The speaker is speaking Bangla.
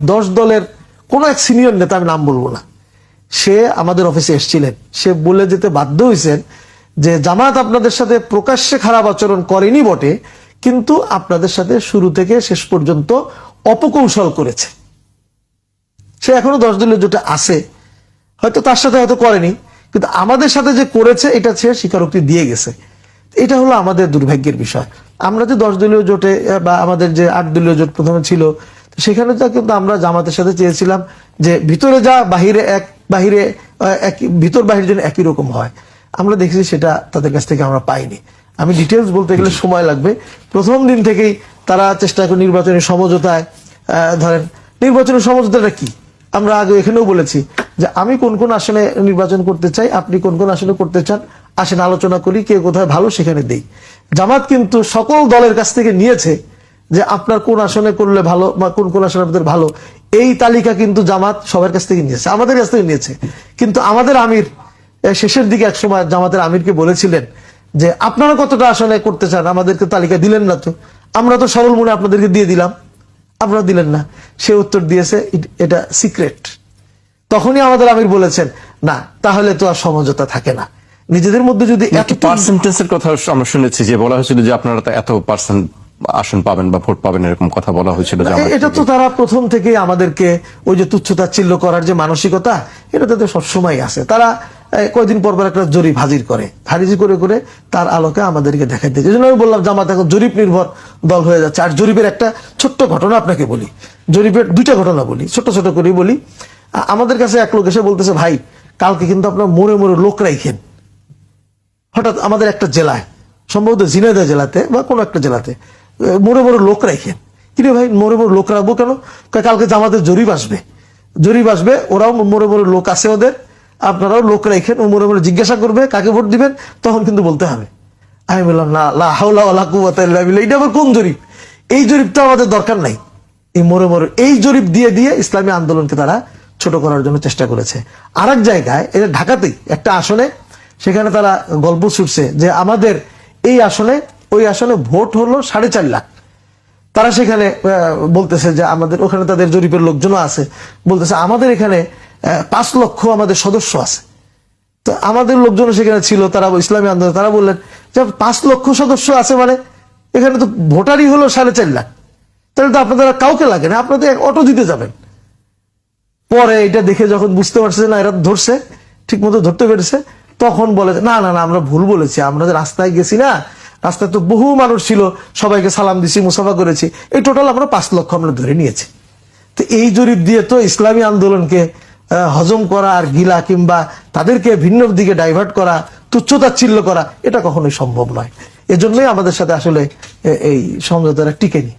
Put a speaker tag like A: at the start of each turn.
A: দশ দলের কোনো এক সিনিয়র নেতা, আমি নাম বলব না, সে আমাদের অফিসে এসেছিলেন। সে বলে যেতে বাধ্য হয়েছেন যে জামাত আপনাদের সাথে প্রকাশ্যে খারাপ আচরণ করেনি বটে, কিন্তু আপনাদের সাথে শুরু থেকে শেষ পর্যন্ত অপকৌশল করেছে। সে এখনও দশ দলীয় জোটে আছে। হয়তো তার সাথে হয়তো করেনি, কিন্তু আমাদের সাথে যে করেছে, এটা সে স্বীকারোক্তি দিয়ে গেছে। এটা হলো আমাদের দুর্ভাগ্যের বিষয়। আমরা যে দশ দলীয় জোটে, বা আমাদের যে আট দলীয় জোট প্রথমে ছিল সেখানে তো কিন্তু আমরা জামাতের সাথে চেয়েছিলাম যে ভিতরে যা, বাহিরে এক, বাহিরে ভিতর বাহির যেন একই রকম হয়। আমরা দেখেছি সেটা তাদের কাছ থেকে আমরা পাইনি। আমি ডিটেলস বলতে গেলে সময় লাগবে। প্রথম দিন থেকেই তারা চেষ্টা করে নির্বাচনী সমঝোতায় ধরেন, নির্বাচনী সমঝোতাটা কি? আমরা আগে এখানেও বলেছি যে আমি কোন কোন আসনে নির্বাচন করতে চাই, আপনি কোন কোন আসনে করতে চান, আসেন আলোচনা করি, কে কোথায় ভালো সেখানে দেই। জামাত কিন্তু সকল দলের কাছ থেকে নিয়েছে যে আপনার কোন আসনে করলে ভালো বা কোন কোন আসনে আপনাদের ভালো এই তালিকা কিন্তু জামাত সবার কাছ থেকে নিয়েছে আমাদের কাছ থেকে নিয়েছে। কিন্তু আমাদের আমির শেষের দিকে এক সময় জামাতের আমিরকে বলেছিলেন যে আপনারা কতটা আসনে করতে চান? আমাদেরকে তালিকা দিলেন না তো। আমরা তো সরল মনে আপনাদেরকে দিয়ে দিলাম। আপনারা দিলেন না। সে উত্তর দিয়েছে এটা সিক্রেট। তখনই আমাদের আমির বলেছেন না তাহলে তো আর সমঝোতা থাকে না। নিজেদের মধ্যে যদি এত
B: পার্সেন্টেজের কথা আমরা শুনেছি যে বলা হয়েছিল যে আপনারা তো এত পার্সেন্ট আসন পাবেন বা ভোট পাবেন এরকম কথা বলা হয়েছিল
A: এটা তো তারা প্রথম থেকেই আমাদেরকে ওই যে তুচ্ছতাচ্ছিল্য করার যে মানসিকতা এটা তাদের সবসময় আছে। তারা এ, কয়দিন পর পর একটা জরিপ হাজির করে। হাজির করে করে তার আলোকে আমাদেরকে দেখাইতে এই জন্য আমি বললাম জামাত এখন জরিপ নির্ভর দল হয়ে যাচ্ছে। আর জরিপের একটা ছোট্ট ঘটনা আপনাকে বলি। জরিপের দুইটা ঘটনা বলি ছোট ছোট করে বলি। আমাদের কাছে এক লোক এসে বলতেছে ভাই কালকে কিন্তু আপনার মোড়ে মোড়ে লোক রাইখেন। হঠাৎ আমাদের একটা জেলায় সম্ভবত ঝিনাইদহ জেলাতে বা কোনো একটা জেলাতে মোড়ে মোড়ে লোক রাখেন। কিরে ভাই, মোড়ে মোড়ে লোক রাখব কেন? কালকে জামাতের জরিপ আসবে। জরিপ আসবে, ওরাও মোড়ে মোড়ে লোক আছে ওদের। আপনারাও লোক রাখেন, ও মোড়ে মোড়ে জিজ্ঞাসা করবে, কাকে ভোট দিবেন? তখন কিন্তু বলতে হবে। আমি বললাম, না, লা হাওলা ওয়ালা কুওয়াতা ইল্লা বিল্লাহ। এটা আবার কোন জরিপ? এই জরিপটা আমাদের দরকার নাই। এই মোড়ে মোড়ে, এই জরিপ দিয়ে দিয়ে ইসলামী আন্দোলনকে তারা ছোট করার জন্য চেষ্টা করেছে। আর জায়গায় এটা ঢাকাতেই একটা আসনে, সেখানে তারা গল্প ছুটছে যে আমাদের এই আসনে ওই আসনে ভোট হলো সাড়ে চার লাখ। তারা সেখানে বলতেছে যে আমাদের, ওখানে তাদের জরিপের লোকজনও আছে। বলতেছে আমাদের এখানে পাঁচ লক্ষ আমাদের সদস্য আছে। তো আমাদের লোকজন সেখানে ছিল, তারা ইসলামী আন্দোলন, তারা বললেন যে পাঁচ লক্ষ সদস্য আছে মানে এখানে তো ভোটারই হলো সাড়ে চার লাখ। তাহলে তো আপনাদের কাউকে লাগে না, আপনাদের অটো দিতে যাবেন। পরে এটা দেখে যখন বুঝতে পারছে না, এরা ধরছে ঠিক মতো ধরতে পেরেছে, তখন বলে না না না, আমরা ভুল বলেছি, আমরা যে রাস্তায় গেছি না রাস্তায় তো বহু মানুষ ছিল, সবাইকে সালাম দিছি, মুসাফা করেছি। এই টোটাল আমরা পাঁচ লক্ষ আমরা ধরে নিয়েছি। তো এই জরিপ দিয়ে তো ইসলামী আন্দোলনকে হজম করা আর গিলা কিংবা তাদেরকে ভিন্ন দিকে ডাইভার্ট করা তুচ্ছতাচ্ছিল্য করা, এটা কখনোই সম্ভব নয়। এজন্যই আমাদের সাথে আসলে এই টিকে টিকেনি